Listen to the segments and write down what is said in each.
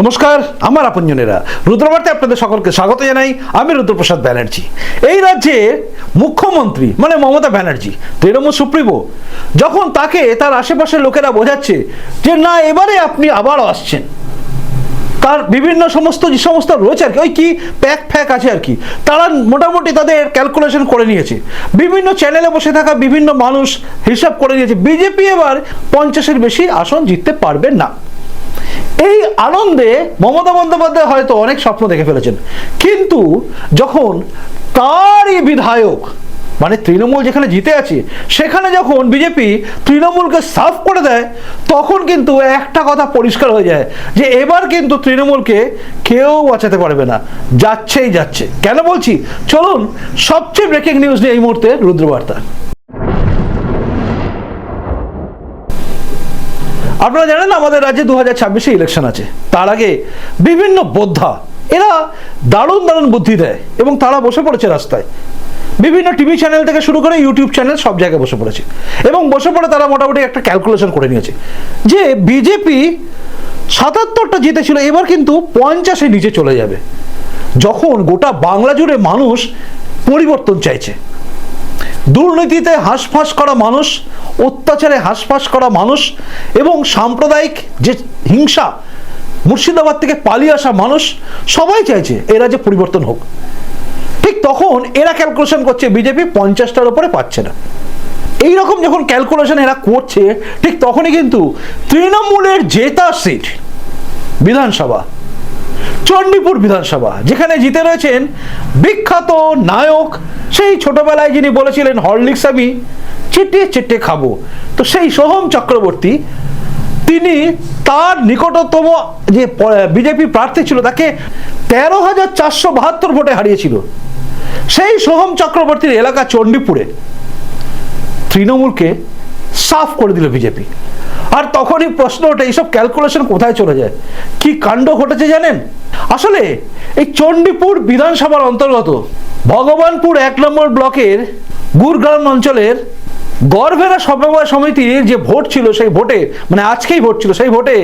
নমস্কার, আমার আপনজনেরা। রুদ্রবার্তে আপনাদের সকলকে স্বাগত জানাই। আমি রুদ্রপ্রসাদ ব্যানার্জি। এই রাজ্যে মুখ্যমন্ত্রী মানে মমতা ব্যানার্জি, তৃণমূল সুপ্রিমো, যখন তাকে তার আশেপাশের লোকেরা বোঝাচ্ছে যে, না, এবারে আপনি আবারও আসছেন। তার বিভিন্ন সমস্ত, যে সমস্ত রয়েছে আর কি, ওই কি প্যাক ফ্যাক আছে আর কি, তারা মোটামুটি তাদের ক্যালকুলেশন করে নিয়েছে। বিভিন্ন চ্যানেলে বসে থাকা বিভিন্ন মানুষ হিসাব করে নিয়েছে। বিজেপি এবার পঞ্চাশের বেশি আসন জিততে পারবে না। এই আনন্দে মমতা বন্দ্যোপাধ্যায় হয়তো অনেক স্বপ্ন দেখে ফেলেছেন। কিন্তু যখন তারই বিধায়ক মানে তৃণমূল যেখানে জিতে আছে, সেখানে যখন বিজেপি তৃণমূলকে সাফ করে দেয়, তখন কিন্তু একটা কথা পরিষ্কার হয়ে যায় যে এবার কিন্তু তৃণমূলকে কেউ বাঁচাতে পারবে না। যাচ্ছেই যাচ্ছে। কেন বলছি? চলুন, সবচেয়ে ব্রেকিং নিউজ নিয়ে এই মুহূর্তে রুদ্রবার্তা। আপনারা জানেন আমাদের রাজ্যে দু হাজার ছাব্বিশে ইলেকশন আছে। তার আগে বিভিন্ন বোদ্ধা, এরা দারুণ দারুণ বুদ্ধি দেয় এবং তারা বসে পড়েছে রাস্তায়। বিভিন্ন টিভি চ্যানেল থেকে শুরু করে ইউটিউব চ্যানেল সব জায়গায় বসে পড়েছে। এবং বসে পড়ে তারা মোটামুটি একটা ক্যালকুলেশন করে নিয়েছে যে বিজেপি সাতাত্তরটা জিতেছিল, এবার কিন্তু পঞ্চাশে নিচে চলে যাবে। যখন গোটা বাংলা জুড়ে মানুষ পরিবর্তন চাইছে। দুর্নীতিতে হাঁসফাঁস করা মানুষ, অত্যাচারে হাঁসফাঁস করা মানুষ এবং সাম্প্রদায়িক যে হিংসা মুর্শিদাবাদ থেকে পালিয়ে আসা মানুষ, সবাই চাইছে এরা যে পরিবর্তন হোক। ঠিক তখন এরা ক্যালকুলেশন করছে, বিজেপি পঞ্চাশটার উপরে পাচ্ছে না। এই রকম যখন ক্যালকুলেশন এরা করছে, ঠিক তখনই কিন্তু তৃণমূলের জেতা সিট বিধানসভা। চণ্ডীপুর বিধানসভা, যেখানে জিতে রয়েছেন বিখ্যাত নায়ক, সেই ছোটবেলায় যিনি বলেছিলেন হরলিক্স আমি, চেটে চেটে খাব। তো সেই সোহম চক্রবর্তী, তিনি তার নিকটতম যে বিজেপি প্রার্থী ছিল, তাকে তেরো হাজার চারশো বাহাত্তর ভোটে হারিয়েছিল। সেই সোহম চক্রবর্তীর এলাকা চণ্ডীপুরে, তৃণমূলকে সাফ করে দিল বিজেপি। আর তখনই প্রশ্ন ওঠে, এইসব ক্যালকুলেশন কোথায় চলে যায়? কি কাণ্ড ঘটেছে জানেন? আসলে এই চণ্ডীপুর বিধানসভার অন্তর্গত ভগবানপুর এক নম্বর ব্লকের গুরগ্রাম অঞ্চলের গড়ভেড়া সমবায় সমিতির যে ভোট ছিল, সেই ভোটে মানে আজকেই ভোট ছিল, সেই ভোটে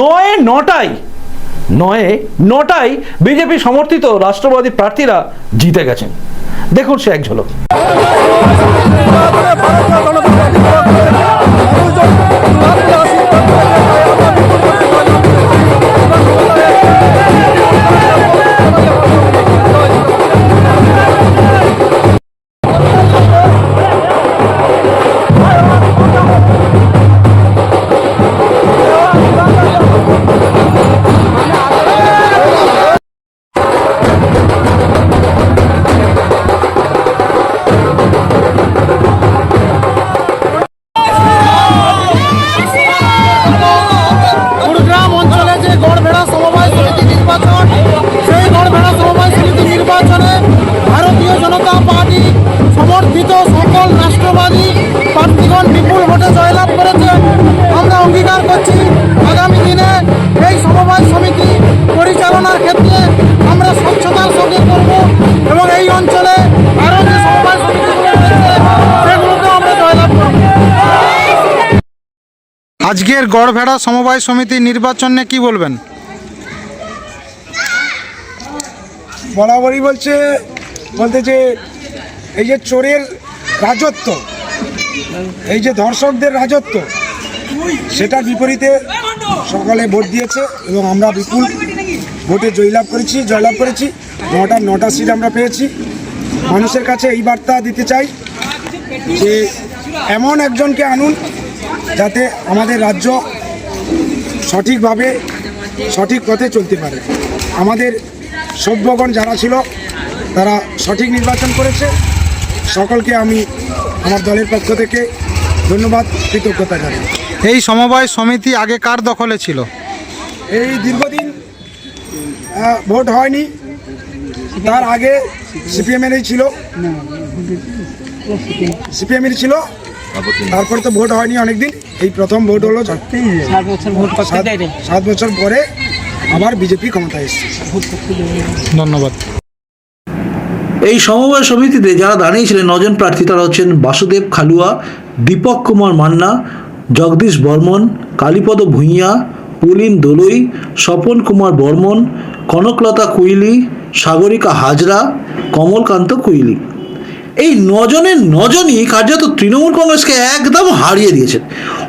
নয় নটায়, নয়ে নটায় বিজেপি সমর্থিত রাষ্ট্রবাদী প্রার্থীরা জিতে গেছেন। দেখুন সে এক ঝলক। আজকের গড়ভেড়া সমবায় সমিতি নির্বাচন কি বলবেন? বরাবরই বলছে, বলতে যে এই যে চোরের রাজত্ব, এই যে ধর্ষকদের রাজত্ব, সেটার বিপরীতে সকালে ভোট দিয়েছে এবং আমরা বিপুল ভোটে জয়লাভ করেছি জয়লাভ করেছি। নটা নটা সিট আমরা পেয়েছি। মানুষের কাছে এই বার্তা দিতে চাই যে এমন একজনকে আনুন যাতে আমাদের রাজ্য সঠিকভাবে সঠিক পথে চলতে পারে। আমাদের সভ্যগণ যারা ছিল তারা সঠিক নির্বাচন করেছে। সকলকে আমি আমার দলের পক্ষ থেকে ধন্যবাদ কৃতজ্ঞতা জানাই। এই সমবায় সমিতি আগে কার দখলে ছিল? এই দীর্ঘদিন ভোট হয়নি। তার আগে সিপিএমেরই ছিল। সিপিএমেরই ছিল। তারপরে তো ভোট হয়নি অনেকদিন। এই প্রথম ভোট হলো সাত সাত বছর পরে আবার বিজেপি ক্ষমতায় এসেছে। ধন্যবাদ। এই সমবায় সমিতিতে যারা দাঁড়িয়েছিলেন নজন প্রার্থী তারা হচ্ছেন বাসুদেব খালুয়া দীপক কুমার মান্না জগদীশ বর্মন কালীপদ ভূঁইয়া পুলিন দোলই স্বপন কুমার বর্মন কনকলতা কুইলি সাগরিকা হাজরা কমলকান্ত কুইলি। এই নজনের নজনই কার্যত তৃণমূল কংগ্রেসকে একদম হারিয়ে দিয়েছেন।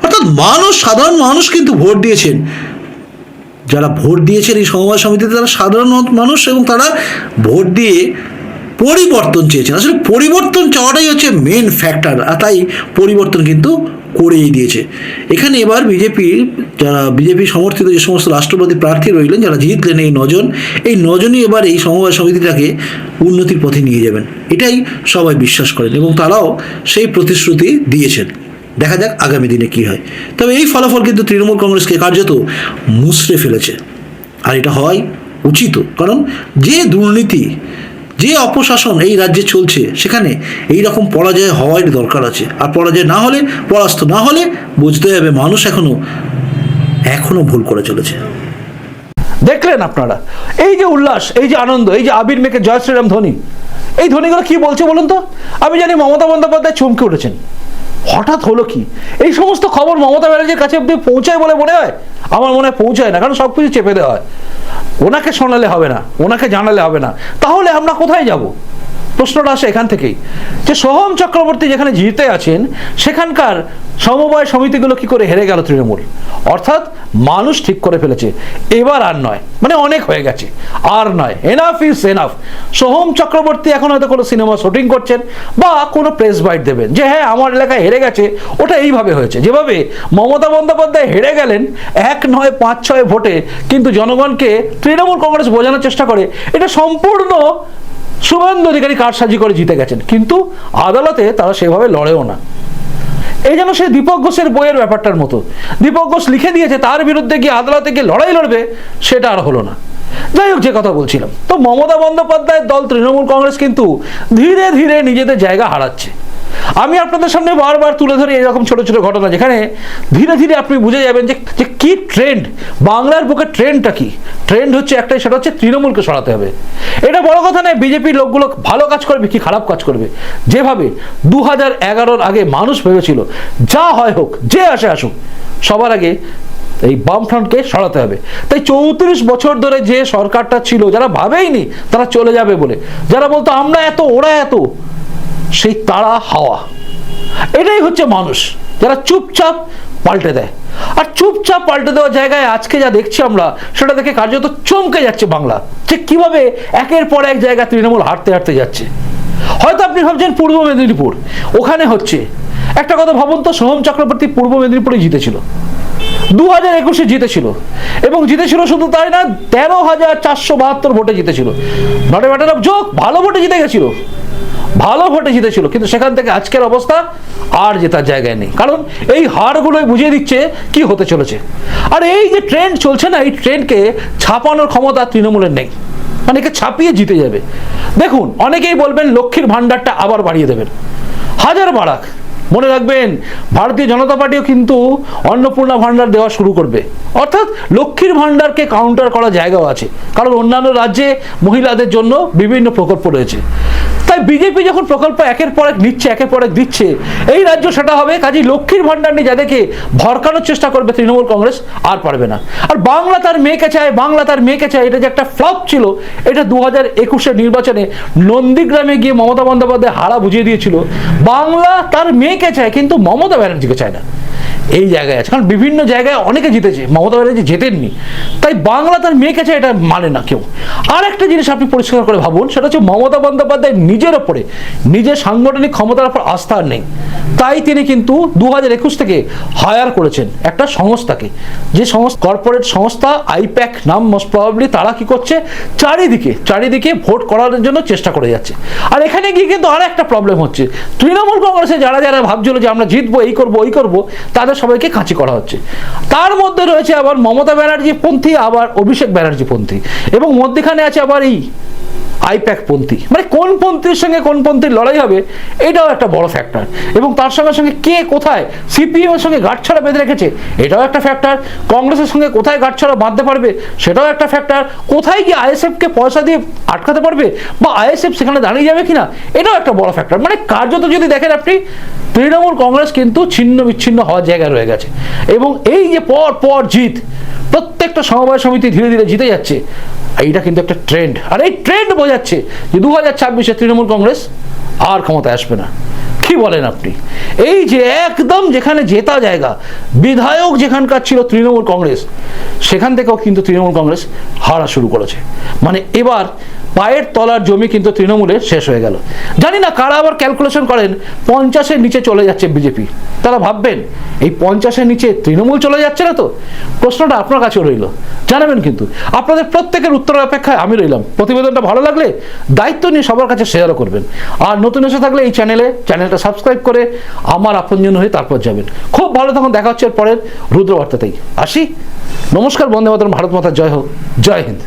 অর্থাৎ মানুষ, সাধারণ মানুষ কিন্তু ভোট দিয়েছেন। যারা ভোট দিয়েছেন এই সমবায় সমিতিতে তারা সাধারণ মানুষ এবং তারা ভোট দিয়ে পরিবর্তন চেয়েছেন। আসলে পরিবর্তন চাওয়াটাই হচ্ছে মেন ফ্যাক্টর আর তাই পরিবর্তন কিন্তু করেই দিয়েছে। এখানে এবার বিজেপি, যারা বিজেপি সমর্থিত যে সমস্ত রাষ্ট্রপতি প্রার্থী রইলেন, যারা জিতলেন এই নজন, এই নজনই এবার এই সমবায় সমিতিটাকে উন্নতির পথে নিয়ে যাবেন। এটাই সবাই বিশ্বাস করেন এবং তারাও সেই প্রতিশ্রুতি দিয়েছেন। দেখা যাক আগামী দিনে কি হয়। তবে এই ফলাফল কিন্তু তৃণমূল কংগ্রেসকে কার্যত মুচড়ে ফেলেছে। আর এটা হওয়াই উচিত, কারণ যে দুর্নীতি যে অপশাসন এই রাজ্যে চলছে, সেখানে এই রকম পরাজয় হওয়ার দরকার আছে। আর পরাজয় না হলে, পরাস্ত না হলে বুঝতে হবে মানুষ এখনও এখনও ভুল করে চলেছে। দেখলেন আপনারা? এই যে উল্লাস, এই যে আনন্দ, এই যে আবির মেকে জয় শ্রীরাম ধ্বনি এই ধ্বনিগুলো কি বলছে বলুন তো? আমি জানি মমতা বন্দ্যোপাধ্যায় চমকে উঠেছেন। হঠাৎ হলো কি? এই সমস্ত খবর মমতা ব্যানার্জির কাছে অব্দি পৌঁছায় বলে মনে হয়? আমার মনে হয় পৌঁছায় না, কারণ সব কিছু চেপে দেওয়া হয়। ওনাকে শোনালে হবে না, ওনাকে জানালে হবে না। তাহলে আমরা কোথায় যাব? প্রশ্নটা আসে এখান থেকেই। যে সোহম চক্রবর্তী যেখানে জিতে আছেন, সেখানকার সমবায় সমিতিগুলো কি করে হেরে গেল তৃণমূল? অর্থাৎ মানুষ ঠিক করে ফেলেছে। এবার আর নয়। মানে অনেক হয়ে গেছে। আর নয়। Enough is enough Soham Chakraborty এখন হয়তো কোনো সিনেমা শুটিং করছেন বা কোনো প্রেস বাইট দেবেন। যে হ্যাঁ আমার এলাকায় হেরে গেছে, ওটা এইভাবে হয়েছে। যেভাবে মমতা বন্দ্যোপাধ্যায় হেরে গেলেন, এক নয় পাঁচ ছয় ভোটে কিন্তু জনগণকে তৃণমূল কংগ্রেস বোঝানোর চেষ্টা করে। এটা সম্পূর্ণ শুভেন্দু অধিকারী কারসাজি করে জিতে গেছেন। কিন্তু আদালতে তারা সেভাবে লড়েও না। এই যেন সে দীপক ঘোষের বইয়ের ব্যাপারটার মতো। দীপক ঘোষ লিখে দিয়েছে, তার বিরুদ্ধে গিয়ে আদালতে গিয়ে লড়াই লড়বে, সেটা আর হলো না। যাই হোক, যে কথা বলছিলাম। তো মমতা বন্দ্যোপাধ্যায়ের দল তৃণমূল কংগ্রেস কিন্তু ধীরে ধীরে নিজেদের জায়গা হারাচ্ছে। আমি আপনাদের সামনে বারবার তুলে ধরি এরকম ছোট ছোট ঘটনা যেখানে ধীরে ধীরে আপনি বুঝে যাবেন যে যে কি ট্রেন্ড বাংলার বুকে ট্রেন্ডটা কি? ট্রেন্ড হচ্ছে একটাই, সেটা হচ্ছে তৃণমূলকে সরাতে হবে। এটা বড় কথা নয় বিজেপির লোকগুলো ভালো কাজ করবে কি খারাপ কাজ করবে? যেভাবে দু হাজার এগারোর আগে মানুষ ভেবেছিল, যা হয় হোক, যে আসে আসুক, সবার আগে এই বামফ্রন্টকে সরাতে হবে। তাই চৌত্রিশ বছর ধরে যে সরকারটা ছিল, যারা ভাবেইনি তারা চলে যাবে বলে। যারা বলতো, আমরা এত, ওরা এত। সেই তারা হাওয়া। এটাই হচ্ছে মানুষ। যারা চুপচাপ পাল্টে দেয়। আর চুপচাপ পাল্টে দেওয়ার জায়গায় আজকে যা দেখছি আমরা, সেটা দেখে কার্যত চমকে যাচ্ছে বাংলা। যে কীভাবে একের পর এক জায়গা তৃণমূল হাঁটতে হাঁটতে যাচ্ছে। হয়তো আপনি ভাবছেন পূর্ব মেদিনীপুর। ওখানে হচ্ছে। একটা কথা ভাবুন তো, সোহম চক্রবর্তী পূর্ব মেদিনীপুরে জিতেছিল। দু হাজার একুশে জিতেছিল। এবং জিতেছিল শুধু তাই না, তেরো হাজার চারশো বাহাত্তর ভোটে জিতেছিল। Not a matter of joke ভালো ভোটে জিতে গেছিল। ভালো ভোটে জিতেছিল, কিন্তু সেখান থেকে আজকের অবস্থা আর জেতার জায়গায় নেই। কারণ এই হারগুলোই বুঝিয়ে দিচ্ছে কি হতে চলেছে। আর এই যে ট্রেন্ড চলছে না, এই ট্রেন্ডকে ছাপানোর ক্ষমতা তৃণমূলের নেই। মানে একে ছাপিয়ে জিতে যাবে। দেখুন, অনেকেই বলবেন লক্ষ্মীর ভাণ্ডারটা আবার বাড়িয়ে দেবেন। হাজার বাড়াক মনে রাখবেন, ভারতীয় জনতা পার্টিও কিন্তু অন্নপূর্ণা ভাণ্ডার দেওয়া শুরু করবে। অর্থাৎ লক্ষ্মীর ভাণ্ডারকে কাউন্টার করা জায়গাও আছে। কারণ অন্যান্য রাজ্যে মহিলাদের জন্য বিভিন্ন প্রকল্প রয়েছে। তাই বিজেপি যখন প্রকল্প একের পর এক নিচ্ছে, একের পর এক দিচ্ছে, এই রাজ্য সেটা হবে কাজেই লক্ষ্মীর ভাণ্ডার নিয়ে যাদেরকে ভরকানোর চেষ্টা করবে তৃণমূল কংগ্রেস আর পারবে না। আর বাংলা তার মেয়েকে চায়, বাংলা তার মেয়েকে চায়, এটা যে একটা ফ্লপ ছিল, এটা দু হাজার একুশের নির্বাচনে নন্দীগ্রামে গিয়ে মমতা বন্দ্যোপাধ্যায় হারা বুঝিয়ে দিয়েছিল। বাংলা তার মেয়েকে চায়, কিন্তু মমতা ব্যানার্জিকে চায় না। এই জায়গায় আছে। কারণ বিভিন্ন জায়গায় অনেকে জিতেছে, মমতা ব্যানার্জি জেতেননি। তাই বাংলা তার মেয়ে কাছে এটা মানে না কেউ। আর একটা জিনিস আপনি পরিষ্কার করে ভাবুন, সেটা হচ্ছে মমতা বন্দ্যোপাধ্যায় নিজের ওপরে নিজের সাংগঠনিক ক্ষমতার উপর আস্থা নেই। তাই তিনি কিন্তু দু হাজার একুশ থেকে হায়ার করেছেন একটা সংস্থাকে। যে সংস্থা কর্পোরেট সংস্থা আইপ্যাক নাম মোস্ট প্রবাবলি তারা কি করছে? চারিদিকে চারিদিকে ভোট করার জন্য চেষ্টা করে যাচ্ছে। আর এখানে গিয়ে কিন্তু আর একটা প্রবলেম হচ্ছে। তৃণমূল কংগ্রেসে যারা যারা ভাবছিল যে আমরা জিতবো, এই করব, ওই করব, তাদের সবাইকে কাঁচি করা হচ্ছে। তার মধ্যে রয়েছে আবার মমতা ব্যানার্জি পন্থী, আবার অভিষেক ব্যানার্জি পন্থী। এবং মধ্যেখানে আছে আবার এই আইপ্যাক পন্থী। মানে কোন পন্থীর সঙ্গে কোন পন্থীর লড়াই হবে, এটাও একটা বড় ফ্যাক্টর এবং তার সঙ্গে সঙ্গে কে কোথায় সিপিএম এর সঙ্গে গাঁটছড়া বেঁধে রেখেছে, এটাও একটা ফ্যাক্টর কংগ্রেসের সঙ্গে কোথায় গাঁটছড়া বাঁধতে পারবে, সেটাও একটা ফ্যাক্টর কোথায় গিয়ে আইএসএফকে পয়সা দিয়ে আটকাতে পারবে, বা আইএসএফ সেখানে দাঁড়িয়ে যাবে কিনা, এটাও একটা বড় ফ্যাক্টর মানে কার্যত যদি দেখেন আপনি, তৃণমূল কংগ্রেস কিন্তু ছিন্ন বিচ্ছিন্ন হওয়ার জায়গায় রয়ে গেছে। এবং এই যে পর পর জিত, প্রত্যেকটা সমবায় সমিতি ধীরে ধীরে জিতে যাচ্ছে। এইটা কিন্তু একটা ট্রেন্ড আর এই ট্রেন্ড বোঝাচ্ছে যে দু হাজার ছাব্বিশে তৃণমূল কংগ্রেস আর ক্ষমতায় আসবে না। কি বলেন আপনি? এই যে একদম যেখানে জেতা জায়গা, বিধায়ক যেখানকার ছিল তৃণমূল কংগ্রেস, সেখান থেকেও কিন্তু তৃণমূল কংগ্রেস হারা শুরু করেছে। মানে এবার পায়ের তলার জমি কিন্তু তৃণমূলের শেষ হয়ে গেল। জানি না কারা আবার ক্যালকুলেশন করেন, পঞ্চাশের নিচে চলে যাচ্ছে বিজেপি। তারা ভাববেন, এই পঞ্চাশের নিচে তৃণমূল চলে যাচ্ছে না তো? প্রশ্নটা আপনার কাছেও রইল। জানাবেন কিন্তু। আপনাদের প্রত্যেকের উত্তরের অপেক্ষায় আমি রইলাম। প্রতিবেদনটা ভালো লাগলে দায়িত্ব নিয়ে সবার কাছে শেয়ারও করবেন। আর নতুন এসে থাকলে এই চ্যানেলে চ্যানেলটা সাবস্ক্রাইব করে আমার আপনজন হয়ে তারপর যাবেন। খুব ভালো তখন দেখা হচ্ছে এর পরের রুদ্রবার্তাতেই। আসি। নমস্কার, বন্দে মাতরম, ভারত মাতার জয় হোক। জয় হিন্দ।